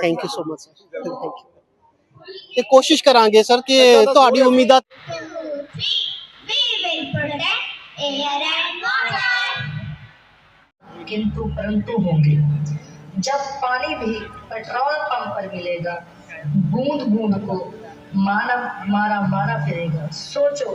Thank you so much sir thank you ਤੇ ਕੋਸ਼ਿਸ਼ ਕਰਾਂਗੇ ਸਰ ਕਿ ਤੁਹਾਡੀ ਉਮੀਦਾਂ We will protect air and water. किंतु परंतु होंगे जब पानी भी पेट्रोल पंप पर मिलेगा बूंद बूंद को मानव मारा मारा फिरेगा सोचो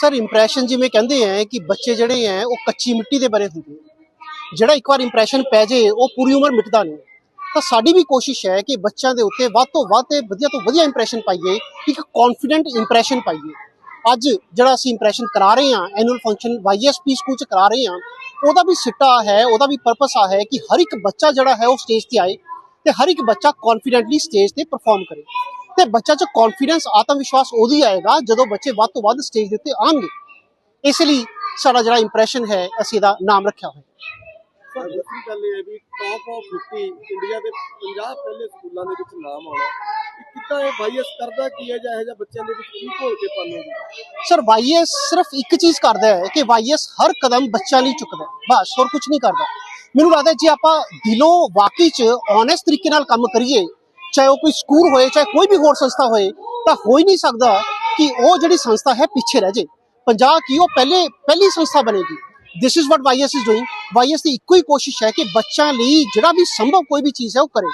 ਸਰ ਇੰਪ੍ਰੈਸ਼ਨ ਜਿਵੇਂ ਕਹਿੰਦੇ ਆ ਕਿ ਬੱਚੇ ਜਿਹੜੇ ਆ, ਉਹ ਕੱਚੀ ਮਿੱਟੀ ਦੇ ਬਣੇ ਹੁੰਦੇ ਆ। ਜਿਹੜਾ ਇੱਕ ਵਾਰ ਇੰਪ੍ਰੈਸ਼ਨ ਪੈ ਜੇ, ਉਹ ਪੂਰੀ ਉਮਰ ਮਿਟਦਾ ਨਹੀਂ। ਤਾਂ ਸਾਡੀ ਵੀ ਕੋਸ਼ਿਸ਼ ਹੈ ਕਿ ਬੱਚਿਆਂ ਦੇ ਉੱਤੇ ਵੱਧ ਤੋਂ ਵੱਧ ਤੇ ਵਧੀਆ ਤੋਂ ਵਧੀਆ ਇੰਪ੍ਰੈਸ਼ਨ ਪਾਈਏ, ਇੱਕ ਕੌਨਫੀਡੈਂਟ ਇੰਪ੍ਰੈਸ਼ਨ ਪਾਈਏ। ਅੱਜ ਜਿਹੜਾ ਅਸੀਂ ਇੰਪ੍ਰੈਸ਼ਨ ਕਰਾ ਰਹੇ ਹਾਂ ਐਨੂਅਲ ਫੰਕਸ਼ਨ ਵਾਈਐਸਪੀ ਸਕੂਲ ਚ ਕਰਾ ਰਹੇ ਹਾਂ, ਉਹਦਾ ਵੀ ਸਿੱਟਾ ਹੈ, ਉਹਦਾ ਵੀ ਪਰਪਸ ਆ ਹੈ ਕਿ ਹਰ ਇੱਕ ਬੱਚਾ ਜਿਹੜਾ ਹੈ ਉਹ ਸਟੇਜ ਤੇ ਆਏ ਤੇ ਹਰ ਇੱਕ ਬੱਚਾ ਕੌਨਫੀਡੈਂਟਲੀ ਸਟੇਜ ਤੇ ਪਰਫਾਰਮ ਕਰੇ। ਤੇ ਬੱਚਾ ਚ ਕੌਨਫੀਡੈਂਸ ਆਤਮ ਵਿਸ਼ਵਾਸ ਉਹਦੀ ਆਏਗਾ ਜਦੋਂ ਬੱਚੇ ਵੱਧ ਤੋਂ ਵੱਧ ਸਟੇਜ ਦੇ ਉੱਤੇ ਆਣਗੇ ਇਸ ਲਈ ਸਾਡਾ ਜਿਹੜਾ ਇੰਪ੍ਰੈਸ਼ਨ ਹੈ ਅਸੀਂ ਇਹਦਾ ਨਾਮ ਰੱਖਿਆ ਹੋਇਆ ਸਰ ਦੂਸਰੀ ਗੱਲ ਇਹ ਹੈ ਵੀ ਟੌਪ ਆਫ 50 ਇੰਡੀਆ ਦੇ 50 ਪਹਿਲੇ ਸਕੂਲਾਂ ਦੇ ਵਿੱਚ ਨਾਮ ਆਉਣਾ ਇਹ ਕਿੱਦਾਂ ਇਹ ਬਾਈਅਸ ਕਰਦਾ ਕੀ ਹੈ ਜਾਂ ਇਹੋ ਜਿਹਾ ਬੱਚਿਆਂ ਦੇ ਵਿੱਚ ਕੀ ਘੋਲ ਕੇ ਪਾਉਂਦੇ ਸਰ ਵਾਈਐਸ ਸਿਰਫ ਇੱਕ ਚੀਜ਼ ਕਰਦਾ ਹੈ ਕਿ ਵਾਈਐਸ ਹਰ ਕਦਮ ਬੱਚਾ ਲਈ ਚੁੱਕਦਾ ਬਸ ਹੋਰ ਕੁਝ ਨਹੀਂ ਕਰਦਾ। ਮੈਨੂੰ ਲੱਗਦਾ ਜੇ ਆਪਾਂ ਦਿਲੋਂ ਵਾਕਈ ਚ ਓਨੈਸਟ ਤਰੀਕੇ ਨਾਲ ਕੰਮ ਕਰੀਏ ਚਾਹੇ ਉਹ ਕੋਈ ਸਕੂਲ ਹੋਏ, ਚਾਹੇ ਕੋਈ ਵੀ ਹੋਰ ਸੰਸਥਾ ਹੋਏ, ਤਾਂ ਹੋ ਹੀ ਨਹੀਂ ਸਕਦਾ ਕਿ ਉਹ ਜਿਹੜੀ ਸੰਸਥਾ ਹੈ ਪਿੱਛੇ ਰਹਿ ਜੇ। ਪੰਜਾਬ ਕੀ ਉਹ ਪਹਿਲੇ, ਪਹਿਲੀ ਸੰਸਥਾ ਬਣੇਗੀ। This is what YS is doing YS ਦੀ ਇੱਕੋ ਹੀ ਕੋਸ਼ਿਸ਼ ਹੈ ਕਿ ਬੱਚਿਆਂ ਲਈ ਜਿਹੜਾ ਵੀ ਸੰਭਵ ਕੋਈ ਵੀ ਚੀਜ਼ ਹੈ ਉਹ ਕਰੇ।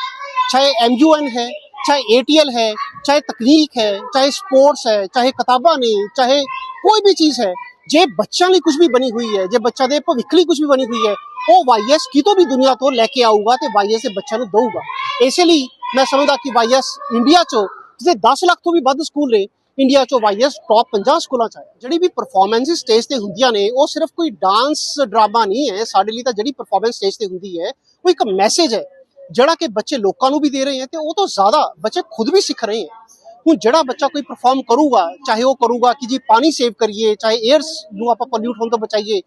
ਚਾਹੇ ਐਮਯੂਐਨ ਹੈ, ਚਾਹੇ ਏਟੀਐਲ ਹੈ, ਚਾਹੇ ਤਕਨੀਕ ਹੈ, ਚਾਹੇ ਸਪੋਰਟਸ ਹੈ, ਚਾਹੇ ਕਿਤਾਬਾਂ ਨੇ, ਚਾਹੇ ਕੋਈ ਵੀ ਚੀਜ਼ ਹੈ, ਜੇ ਬੱਚਿਆਂ ਲਈ ਕੁਝ ਵੀ ਬਣੀ ਹੋਈ ਹੈ, ਜੇ ਬੱਚਾ ਦੇ ਭਵਿੱਖ ਲਈ ਕੁਝ ਵੀ ਬਣੀ ਹੋਈ ਹੈ, ਉਹ ਵਾਈਐਸ ਕਿਤੋਂ ਵੀ ਦੁਨੀਆ ਤੋਂ ਲੈ ਕੇ ਆਊਗਾ ਤੇ ਵਾਈਐਸ ਦੇ ਬੱਚਿਆਂ ਨੂੰ ਦਊਗਾ। ਇਸੇ ਲਈ ਮੈਂ ਸਮਝਦਾ ਕਿ ਵਾਈਐਸ ਇੰਡੀਆ ਚੋਂ ਜਿਹਦੇ 10 ਲੱਖ ਤੋਂ ਵੀ ਵੱਧ ਸਕੂਲ ਨੇ ਇੰਡੀਆ ਚੋਂ ਵਾਈਐਸ ਟੌਪ 50 ਸਕੂਲਾਂ ਚ ਆਇਆ ਜਿਹੜੀ ਵੀ ਪਰਫਾਰਮੈਂਸ ਸਟੇਜ ਤੇ ਹੁੰਦੀਆਂ ਨੇ ਉਹ ਸਿਰਫ ਕੋਈ ਡਾਂਸ ਡਰਾਮਾ ਨਹੀਂ ਹੈ ਸਾਡੇ ਲਈ ਤਾਂ ਜਿਹੜੀ ਪਰਫਾਰਮੈਂਸ ਸਟੇਜ ਤੇ ਹੁੰਦੀ ਹੈ ਉਹ ਇੱਕ ਮੈਸੇਜ ਹੈ ਜਿਹੜਾ ਕਿ ਬੱਚੇ ਲੋਕਾਂ ਨੂੰ ਵੀ ਦੇ ਰਹੇ ਹੈ ਤੇ ਉਹ ਤੋਂ ਜ਼ਿਆਦਾ ਬੱਚੇ ਖੁਦ ਵੀ ਸਿੱਖ ਰਹੇ ਹੈ ਹੁਣ ਜਿਹੜਾ ਬੱਚਾ ਕੋਈ ਪਰਫਾਰਮ ਕਰੂਗਾ ਚਾਹੇ ਉਹ ਕਰੂਗਾ ਕਿ ਜੀ ਪਾਣੀ ਸੇਵ ਕਰੀਏ ਚਾਹੇ 에ਅਰ ਨੂੰ ਆਪਾਂ ਪੋਲਿਊਟ ਹੋਣ ਤੋਂ ਬਚਾਈਏ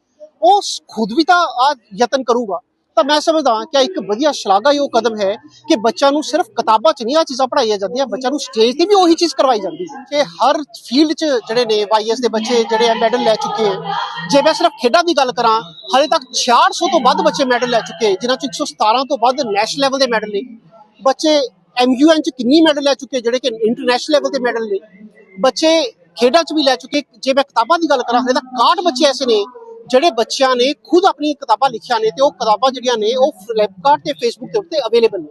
ਉਹ ਸ- ਖੁਦ ਵੀ ਤਾਂ ਆ ਯਤਨ ਕਰੂਗਾ ਤਾਂ ਮੈਂ ਸਮਝਦਾ ਕਿ ਇੱਕ ਵਧੀਆ ਸ਼ਲਾਘਾਯੋਗ ਕਦਮ ਹੈ ਕਿ ਬੱਚਿਆਂ ਨੂੰ ਸਿਰਫ ਕਿਤਾਬਾਂ 'ਚ ਨਹੀਂ ਆ ਚੀਜ਼ਾਂ ਪੜ੍ਹਾਈਆਂ ਜਾਂਦੀਆਂ, ਬੱਚਿਆਂ ਨੂੰ ਸਟੇਜ ਤੇ ਵੀ ਉਹੀ ਚੀਜ਼ ਕਰਵਾਈ ਜਾਂਦੀ ਹੈ ਕਿ ਹਰ ਫੀਲਡ 'ਚ ਜਿਹੜੇ ਨੇ ਵਾਈਐਸ ਦੇ ਬੱਚੇ ਜਿਹੜੇ ਆ ਮੈਡਲ ਲੈ ਚੁੱਕੇ ਆ ਜੇ ਮੈਂ ਸਿਰਫ ਖੇਡਾਂ ਦੀ ਗੱਲ ਕਰਾਂ, ਹਾਲੇ ਤੱਕ 6600 ਤੋਂ ਵੱਧ ਬੱਚੇ ਮੈਡਲ ਲੈ ਚੁੱਕੇ ਜਿਨ੍ਹਾਂ 'ਚ 117 ਤੋਂ ਵੱਧ ਨੈਸ਼ਨਲ ਲੈਵਲ ਦੇ ਮੈਡਲ ਨੇ। ਬੱਚੇ ਐਮਯੂਐਨ 'ਚ ਕਿੰਨੀ ਮੈਡਲ ਲੈ ਚੁੱਕੇ, ਜਿਹੜੇ ਕਿ ਇੰਟਰਨੈਸ਼ਨਲ ਲੈਵਲ ਦੇ ਮੈਡਲ ਨੇ। ਬੱਚੇ ਖੇਡਾਂ 'ਚ ਵੀ ਲੈ ਚੁੱਕੇ, ਜੇ ਮੈਂ ਕਿਤਾਬਾਂ ਦੀ ਗੱਲ ਕਰਾਂ, ਹਾਲੇ ਤੱਕ 61 ਬੱਚੇ ਐਸੇ ਨੇ ਜਿਹੜੇ ਬੱਚਿਆਂ ਨੇ ਖੁਦ ਆਪਣੀ ਕਿਤਾਬਾਂ ਲਿਖੀਆਂ ਨੇ ਤੇ ਉਹ ਕਿਤਾਬਾਂ ਜਿਹੜੀਆਂ ਨੇ ਉਹ ਫਲਿੱਪਕਾਰਟ ਤੇ ਫੇਸਬੁੱਕ ਦੇ ਉੱਤੇ ਅਵੇਲੇਬਲ ਨੇ,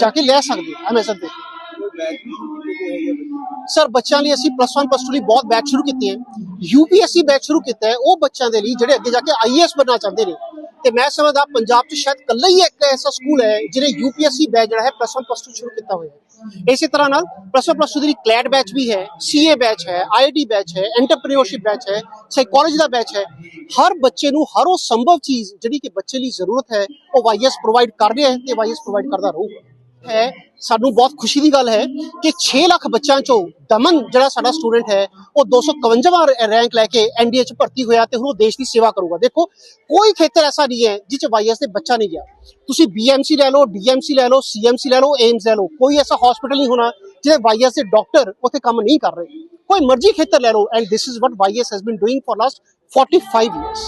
ਜਾ ਕੇ ਲੈ ਸਕਦੇ ਆ ਐਮਾਜ਼ਨ ਤੇ। ਸਰ ਬੱਚਿਆਂ ਲਈ ਅਸੀਂ ਪਲੱਸ 1 ਪਲੱਸ 2 ਲਈ ਬਹੁਤ ਬੈਚ ਸ਼ੁਰੂ ਕੀਤੇ ਹੈ ਯੂਪੀਐਸਸੀ ਬੈਚ ਸ਼ੁਰੂ ਕੀਤਾ ਹੈ, ਉਹ ਬੱਚਿਆਂ ਦੇ ਲਈ ਜਿਹੜੇ ਅੱਗੇ ਜਾ ਕੇ ਆਈਏਐਸ ਬਣਨਾ ਚਾਹੁੰਦੇ ਨੇ। ਤੇ ਮੈਂ ਸਮਝਦਾ ਪੰਜਾਬ 'ਚ ਸ਼ਾਇਦ ਕੱਲਾ ਹੀ ਇੱਕ ਐਸਾ ਸਕੂਲ ਹੈ ਜਿਹਨੇ ਯੂਪੀਐਸਸੀ ਬੈਚ ਜਿਹੜਾ ਹੈ ਪਲੱਸ 1 ਪਲੱਸ 2 ਸ਼ੁਰੂ ਕੀਤਾ ਹੋਇਆ ਹੈ। ਇਸੇ ਤਰ੍ਹਾਂ ਨਾਲ ਪਲੱਸ 1 ਪਲੱਸ 2 ਦੀ ਕਲੈਡ ਬੈਚ ਵੀ ਹੈ ਸੀਏ ਬੈਚ ਹੈ ਆਈਆਈਟੀ ਬੈਚ ਹੈ ਐਂਟਰਪ੍ਰੀਨਿਓਰਸ਼ਿਪ ਬੈਚ ਹੈ ਸਾਈਕੋਲੋਜੀ ਦਾ ਬੈਚ ਹੈ, ਹਰ ਬੱਚੇ ਨੂੰ ਹਰ ਉਹ ਸੰਭਵ ਚੀਜ਼ ਜਿਹੜੀ ਕਿ ਬੱਚੇ ਲਈ ਜ਼ਰੂਰਤ ਹੈ, ਉਹ ਵਾਈਐਸ ਪ੍ਰੋਵਾਈਡ ਕਰ ਰਿਹਾ ਹੈ ਤੇ ਵਾਈਐਸ ਪ੍ਰੋਵਾਈਡ ਕਰਦਾ ਰਹੂਗਾ। ਹੈ। ਸਾਨੂੰ ਬਹੁਤ ਖੁਸ਼ੀ ਦੀ ਗੱਲ ਹੈ ਕਿ 6 ਲੱਖ ਬੱਚਿਆਂ ਚੋਂ ਦਮਨ ਜਿਹੜਾ ਸਾਡਾ ਸਟੂਡੈਂਟ ਹੈ ਉਹ 251ਵਾਂ ਰੈਂਕ ਲੈ ਕੇ ਐਨਡੀਏ ਚ ਭਰਤੀ ਹੋਇਆ ਤੇ ਹੁਣ ਉਹ ਦੇਸ਼ ਦੀ ਸੇਵਾ ਕਰੂਗਾ। ਦੇਖੋ ਕੋਈ ਖੇਤਰ ਐਸਾ ਨਹੀਂ ਹੈ ਜਿਸ ਚ ਵਾਈਐਸ ਦੇ ਬੱਚਾ ਨਹੀਂ ਗਿਆ। ਤੁਸੀਂ ਬੀਐਮਸੀ ਲੈ ਲਓ ਡੀਐਮਸੀ ਲੈ ਲਓ ਸੀਐਮਸੀ ਲੈ ਲਓ ਏਮਸ ਲੈ ਲਓ ਕੋਈ ਐਸਾ ਹਸਪੀਟਲ ਨਹੀਂ ਹੋਣਾ ਜਿਹਦੇ ਵਾਈਐਸ ਦੇ ਡਾਕਟਰ ਉੱਥੇ ਕੰਮ ਨਹੀਂ ਕਰ ਰਹੇ। ਕੋਈ ਮਰਜ਼ੀ ਖੇਤਰ ਲੈ ਲਓ and this is what YS has been doing for last 45 years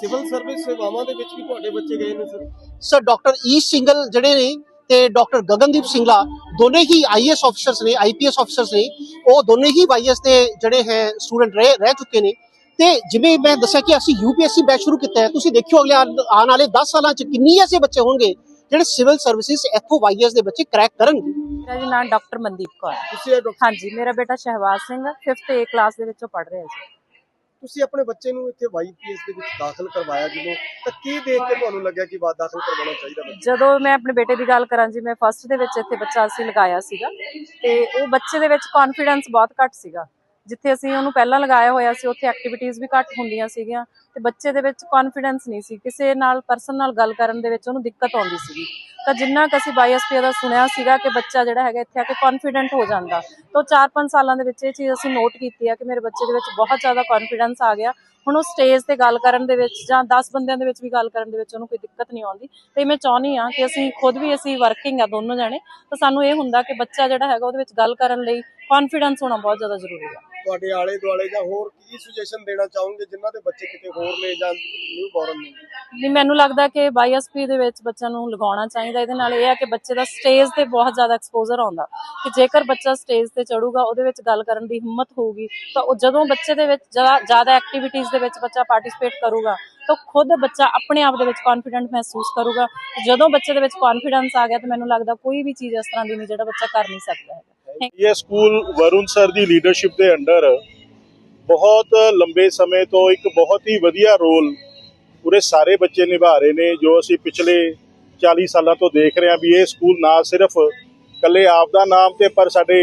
civil service ਸੇਵਾਵਾਂ ਦੇ ਵਿੱਚ ਵੀ ਤੁਹਾਡੇ ਬੱਚੇ ਗਏ ਨੇ ਸਰ ਸਰ ਡਾਕਟਰ ਈ ਸਿੰਗਲ ਜਿਹੜੇ ਨੇ ਤੇ ਡਾਕਟਰ ਗਗਨਦੀਪ ਸਿੰਘਲਾ ਦੋਨੇ ਹੀ ਆਈਐਸ ਆਫੀਸਰਸ ਨੇ ਆਈਪੀਐਸ ਆਫੀਸਰਸ ਨੇ ਉਹ ਦੋਨੇ ਹੀ ਵਾਈਐਸ ਦੇ ਜਿਹੜੇ ਹੈ ਸਟੂਡੈਂਟ ਰਹਿ ਰਹਿ ਚੁੱਕੇ ਨੇ। ਤੇ ਜਿਵੇਂ ਮੈਂ ਦੱਸਿਆ ਕਿ ਅਸੀਂ ਯੂਪੀਐਸਸੀ ਬੈਚ ਸ਼ੁਰੂ ਕੀਤਾ ਹੈ ਤੁਸੀਂ ਦੇਖਿਓ ਅਗਲੇ ਆਉਣ ਵਾਲੇ 10 ਸਾਲਾਂ ਚ ਕਿੰਨੀ ਐਸੇ ਬੱਚੇ ਹੋਣਗੇ ਜਿਹੜੇ ਸਿਵਲ ਸਰਵਿਸਿਜ਼ ਇੱਥੋਂ ਵਾਈਐਸ ਦੇ ਬੱਚੇ ਕ੍ਰੈਕ ਕਰਨਗੇ। ਮੇਰਾ ਜੀ ਨਾਮ ਡਾਕਟਰ ਮਨਦੀਪ ਕੌਰ ਹੈ। ਤੁਸੀਂ ਹਾਂਜੀ ਮੇਰਾ ਬੇਟਾ Shehbaz Singh 5th A class ਦੇ ਵਿੱਚੋਂ ਪੜ੍ਹ ਰਿਹਾ ਸੀ ਤੁਸੀਂ ਆਪਣੇ ਬੱਚੇ ਨੂੰ ਇੱਥੇ ਵਾਈਪੀਐਸ ਦੇ ਵਿੱਚ ਦਾਖਲ ਕਰਵਾਇਆ ਜਦੋਂ, ਤਾਂ ਕੀ ਦੇਖ ਕੇ ਤੁਹਾਨੂੰ ਲੱਗਿਆ ਕਿ ਬਾਤ ਦਾਖਲ ਕਰਵਾਉਣਾ ਚਾਹੀਦਾ ਬੱਚੇ ਜਦੋਂ ਮੈਂ ਆਪਣੇ ਬੇਟੇ ਦੀ ਗੱਲ ਕਰਾਂ ਜੀ, ਮੈਂ ਫਸਟ ਦੇ ਵਿੱਚ ਇੱਥੇ ਬੱਚਾ ਅਸੀਂ ਲਗਾਇਆ ਸੀਗਾ ਤੇ ਉਹ ਬੱਚੇ ਦੇ ਵਿੱਚ ਕੌਨਫੀਡੈਂਸ ਬਹੁਤ ਘੱਟ ਸੀਗਾ। ਜਿੱਥੇ ਅਸੀਂ ਉਹਨੂੰ ਪਹਿਲਾਂ ਲਗਾਇਆ ਹੋਇਆ ਸੀ, ਉੱਥੇ ਐਕਟੀਵਿਟੀਜ਼ ਵੀ ਘੱਟ ਹੁੰਦੀਆਂ ਸੀਗੀਆਂ ਤੇ ਬੱਚੇ ਦੇ ਵਿੱਚ ਕੌਨਫੀਡੈਂਸ ਨਹੀਂ ਸੀ। ਕਿਸੇ ਨਾਲ ਪਰਸਨ ਨਾਲ ਗੱਲ ਕਰਨ ਦੇ ਵਿੱਚ ਉਹਨੂੰ ਦਿੱਕਤ ਆਉਂਦੀ ਸੀਗੀ। ਤਾਂ ਜਿੰਨਾ ਕੁ ਅਸੀਂ ਬਾਈਐਸਪੀ ਦਾ ਸੁਣਿਆ ਸੀਗਾ ਕਿ ਬੱਚਾ ਜਿਹੜਾ ਹੈਗਾ ਇੱਥੇ ਆ ਕੇ ਕੌਨਫੀਡੈਂਟ ਹੋ ਜਾਂਦਾ। ਤਾਂ 4-5 ਸਾਲਾਂ ਦੇ ਵਿੱਚ ਇਹ ਚੀਜ਼ ਅਸੀਂ ਨੋਟ ਕੀਤੀ ਆ ਕਿ ਮੇਰੇ ਬੱਚੇ ਦੇ ਵਿੱਚ ਬਹੁਤ ਜ਼ਿਆਦਾ ਕੌਨਫੀਡੈਂਸ ਆ ਗਿਆ। ਹੁਣ ਉਹ ਸਟੇਜ ਤੇ ਗੱਲ ਕਰਨ ਦੇ ਵਿੱਚ ਜਾਂ 10 ਬੰਦਿਆਂ ਦੇ ਵਿੱਚ ਵੀ ਗੱਲ ਕਰਨ ਦੇ ਵਿੱਚ ਉਹਨੂੰ ਕੋਈ ਦਿੱਕਤ ਨਹੀਂ ਆਉਂਦੀ। ਤੇ ਮੈਂ ਚਾਹੁੰਦੀ ਆ ਕਿ ਅਸੀਂ ਖੁਦ ਵੀ ਅਸੀਂ ਵਰਕਿੰਗ ਆ ਦੋਨੋਂ ਜਾਣੇ, ਤਾਂ ਸਾਨੂੰ ਇਹ ਹੁੰਦਾ ਕਿ ਬੱਚਾ ਜਿਹੜਾ ਹੈਗਾ ਉਹਦੇ ਵਿੱਚ ਗੱਲ ਕਰਨ ਲਈ ਕੌਨਫੀਡੈਂਸ ਹੋਣਾ ਬਹੁਤ ਜ਼ਿਆਦਾ ਜ਼ਰੂਰੀ ਹੈ ਤੁਹਾਡੇ ਆਲੇ ਦੁਆਲੇ ਜਾਂ ਹੋਰ ਕੀ ਸੁਜੈਸ਼ਨ ਦੇਣਾ ਚਾਹੋਗੇ ਜਿਨ੍ਹਾਂ ਦੇ ਬੱਚੇ ਕਿਤੇ ਹੋਰ ਨੇ ਜਾਂ ਨਿਊ ਬੋਰਨ ਨੇ? ਨਹੀਂ, ਮੈਨੂੰ ਲੱਗਦਾ ਕਿ ਬਾਈਐਸਪੀ ਦੇ ਵਿੱਚ ਬੱਚਿਆਂ ਨੂੰ ਲਗਾਉਣਾ ਚਾਹੀਦਾ। ਇਹਦੇ ਨਾਲ ਇਹ ਆ ਕਿ ਬੱਚੇ ਦਾ ਸਟੇਜ ਤੇ ਬਹੁਤ ਜ਼ਿਆਦਾ ਐਕਸਪੋਜ਼ਰ ਆਉਂਦਾ। ਕਿ ਜੇਕਰ ਬੱਚਾ ਸਟੇਜ ਤੇ ਚੜੂਗਾ, ਉਹਦੇ ਵਿੱਚ ਗੱਲ ਕਰਨ ਦੀ ਹਿੰਮਤ ਹੋਊਗੀ, ਤਾਂ ਉਹ ਜਦੋਂ ਬੱਚੇ ਦੇ ਵਿੱਚ ਜ਼ਿਆਦਾ ਐਕਟੀਵਿਟੀਜ਼ ਦੇ ਵਿੱਚ ਬੱਚਾ ਪਾਰਟਿਸਿਪੇਟ ਕਰੂਗਾ ਤਾਂ ਖੁਦ ਬੱਚਾ ਆਪਣੇ ਆਪ ਦੇ ਵਿੱਚ ਕੌਨਫੀਡੈਂਟ ਮਹਿਸੂਸ ਕਰੂਗਾ। ਜਦੋਂ ਬੱਚੇ ਦੇ ਵਿੱਚ ਕੌਨਫੀਡੈਂਸ ਆ ਗਿਆ ਤਾਂ ਮੈਨੂੰ ਲੱਗਦਾ ਕੋਈ ਵੀ ਚੀਜ਼ ਇਸ ਤਰ੍ਹਾਂ ਦੀ ਨਹੀਂ ਜਿਹੜਾ ਬੱਚਾ ਕਰ ਨਹੀਂ ਸਕਦਾ ਹੈਗਾ। ਇਹ ਸਕੂਲ ਵਰੁਣ ਸਰ ਦੀ ਲੀਡਰਸ਼ਿਪ ਦੇ ਅੰਡਰ ਬਹੁਤ ਲੰਬੇ ਸਮੇਂ ਤੋਂ ਇੱਕ ਬਹੁਤ ਹੀ ਵਧੀਆ ਰੋਲ ਪੂਰੇ ਸਾਰੇ ਬੱਚੇ ਨਿਭਾ ਰਹੇ ਨੇ, ਜੋ ਅਸੀਂ ਪਿਛਲੇ 40 ਸਾਲਾਂ ਤੋਂ ਦੇਖ ਰਹੇ ਹਾਂ ਵੀ ਇਹ ਸਕੂਲ ਨਾ ਸਿਰਫ ਕੱਲੇ ਆਪ ਦਾ ਨਾਮ ਤੇ, ਪਰ ਸਾਡੇ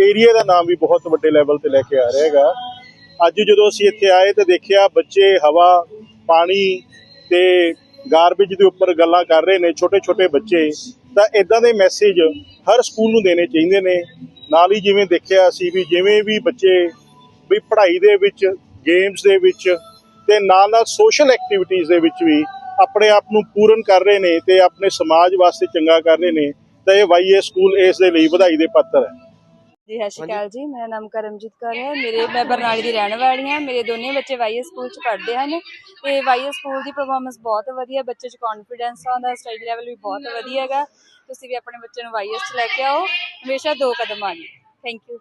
ਏਰੀਆ ਦਾ ਨਾਮ ਵੀ ਬਹੁਤ ਵੱਡੇ ਲੈਵਲ ਤੇ ਲੈ ਕੇ ਆ ਰਿਹਾ ਹੈਗਾ। ਅੱਜ ਜਦੋਂ ਅਸੀਂ ਇੱਥੇ ਆਏ ਤੇ ਦੇਖਿਆ ਬੱਚੇ ਹਵਾ ਪਾਣੀ ਤੇ ਗਾਰਬੇਜ ਦੇ ਉੱਪਰ ਗੱਲਾਂ ਕਰ ਰਹੇ ਨੇ ਛੋਟੇ ਛੋਟੇ ਬੱਚੇ, ਤਾਂ ਇਦਾਂ ਦੇ ਮੈਸੇਜ ਹਰ ਸਕੂਲ ਨੂੰ ਦੇਣੇ ਚਾਹੀਦੇ ਨੇ। ਨਾਲ ਹੀ ਜਿਵੇਂ ਦੇਖਿਆ ਅਸੀਂ ਵੀ ਜਿਵੇਂ ਵੀ ਬੱਚੇ ਵੀ ਪੜ੍ਹਾਈ ਦੇ ਵਿੱਚ ਗੇਮਸ ਦੇ ਵਿੱਚ ਤੇ ਨਾਲ ਨਾਲ ਸੋਸ਼ਲ ਐਕਟੀਵਿਟੀਜ਼ ਦੇ ਵਿੱਚ ਵੀ ਆਪਣੇ ਆਪ ਨੂੰ ਪੂਰਨ ਕਰ ਰਹੇ ਨੇ ਤੇ ਆਪਣੇ ਸਮਾਜ ਵਾਸਤੇ ਚੰਗਾ ਕਰ ਰਹੇ ਨੇ, ਤਾਂ ਇਹ ਵਾਈਏ ਸਕੂਲ ਇਸ ਦੇ ਲਈ ਵਧਾਈ ਦੇ ਪਾਤਰ ਹੈ। ਜੀ ਸਤਿ ਸ਼੍ਰੀ ਅਕਾਲ ਜੀ ਮੇਰਾ ਨਾਮ ਕਰਮਜੀਤ ਕੌਰ ਹੈ। ਮੇਰੇ ਮੈਂ ਬਰਨਾਲੇ ਦੀ ਰਹਿਣ ਵਾਲੀ ਹਾਂ। ਮੇਰੇ ਦੋਨੇ ਬੱਚੇ ਵਾਈਏ ਸਕੂਲ ਚ ਪੜ੍ਹਦੇ ਹਨ ਤੇ ਵਾਈਏ ਸਕੂਲ ਦੀ ਪਰਫਾਰਮੈਂਸ ਬਹੁਤ ਵਧੀਆ ਬੱਚੇ ਚ ਕੌਨਫੀਡੈਂਸ ਆਉਂਦਾ ਸਟੱਡੀ ਲੈਵਲ ਵੀ ਬਹੁਤ ਵਧੀਆ ਹੈਗਾ। ਤੁਸੀਂ ਵੀ ਆਪਣੇ ਬੱਚੇ ਨੂੰ ਵਾਈਐਸ ਚ ਲੈ ਕੇ ਆਓ। ਹਮੇਸ਼ਾ ਦੋ ਕਦਮ ਆਣੀ ਥੈਂਕ ਯੂ